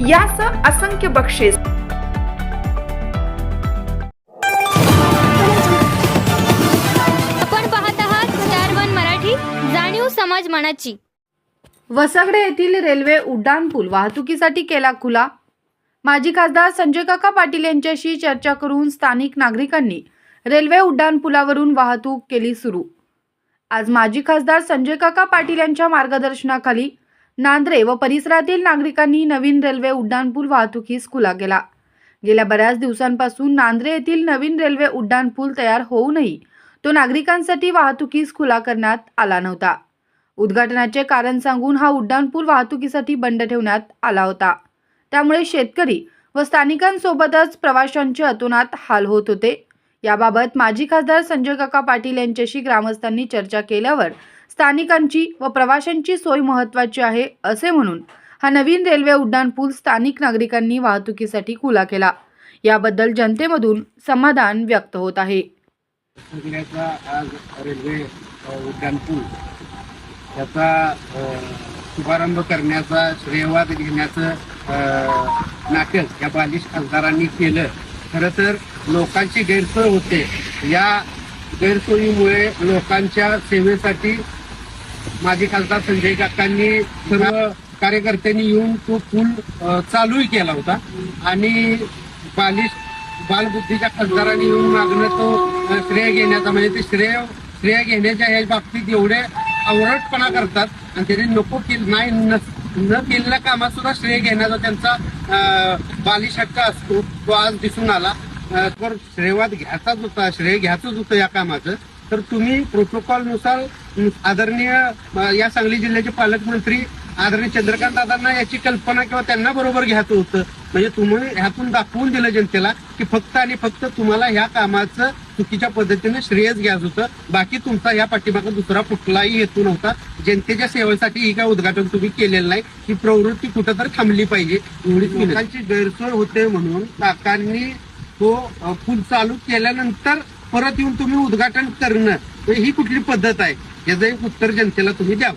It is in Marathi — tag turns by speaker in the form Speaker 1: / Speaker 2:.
Speaker 1: यासह असंख्य बक्षीस.
Speaker 2: आपण पाहत आहात स्टार वन मराठी जाणीव समाज मनाची.
Speaker 3: वसगडे येथील रेल्वे उड्डाणपूल वाहतुकीसाठी केला खुला. माजी खासदार संजय काका पाटील यांच्याशी चर्चा करून स्थानिक नागरिकांनी रेल्वे उड्डाणपुलावरून वाहतूक केली सुरू. आज माजी खासदार संजय काका पाटील यांच्या मार्गदर्शनाखाली नांद्रे व परिसरातील नागरिकांनी नवीन रेल्वे उड्डाणपूल वाहतुकीस खुला केला. गेल्या बऱ्याच दिवसांपासून नांद्रे येथील नवीन रेल्वे उड्डाणपूल तयार होऊनही तो नागरिकांसाठी वाहतुकीस खुला करण्यात आला नव्हता. उद्घाटनाचे कारण सांगून हा उड्डाणपूल वाहतुकीसाठी बंद ठेवण्यात आला होता. त्यामुळे शेतकरी व स्थानिकांसोबतच प्रवाशांचे अतोनात हाल होत होते. याबाबत माजी खासदार संजय काका पाटील यांच्याशी ग्रामस्थांनी चर्चा केल्यावर स्थानिकांची व प्रवाशांची सोय महत्त्वाची आहे असे म्हणून हा नवीन रेल्वे उड्डाणपूल स्थानिक नागरिकांनी वाहतुकीसाठी खुला केला. याबद्दल जनतेमधून समाधान व्यक्त होत आहे.
Speaker 4: आज रेल्वे अ, उड्डाणपूल याचा शुभारंभ करण्याचा श्रेयवाद घेण्याचं नाटक या बालिश खासदारांनी केलं. खरं तर लोकांची गैरसोय होते. या गैरसोयीमुळे लोकांच्या सेवेसाठी माजी खासदार संजय काकांनी सर्व कार्यकर्त्यांनी येऊन तो पूल चालूही केला होता. आणि बालिश बालबुद्धीच्या खासदारांनी येऊन मागणं तो श्रेय घेण्याचा म्हणजे ते श्रेय श्रेय घेण्याच्या या बाबतीत एवढे आवरटपणा करतात. आणि त्यांनी नको केल नाही न न केलेल्या कामात सुद्धा श्रेय घेण्याचा त्यांचा बालिश हक्क असतो तो आज दिसून आला. तर श्रेयवाद घ्यायचाच होता श्रेय घ्यायचंच होतं या कामाचं. तर तुम्ही प्रोटोकॉलनुसार आदरणीय या सांगली जिल्ह्याचे पालकमंत्री आदरणीय चंद्रकांत दादांना याची कल्पना किंवा त्यांना बरोबर घ्यायचं होतं. म्हणजे तुम्ही ह्यातून दाखवून दिलं जनतेला की फक्त आणि फक्त तुम्हाला ह्या कामाचं चुकीच्या पद्धतीने श्रेयच घ्यायचं होतं. बाकी तुमचा या पाठीमागे दुसरा कुठलाही हेतू नव्हता. जनतेच्या सेवेसाठी ही काय उद्घाटन तुम्ही केलेलं नाही. ही प्रवृत्ती कुठं तर थांबली पाहिजे. एवढी लोकांची गैरसोय होते म्हणून काकांनी तो पूल चालू केल्यानंतर परत येऊन तुम्ही उद्घाटन करणं ही कुठली पद्धत आहे? याचं एक उत्तर जनतेला तुम्ही द्यावं.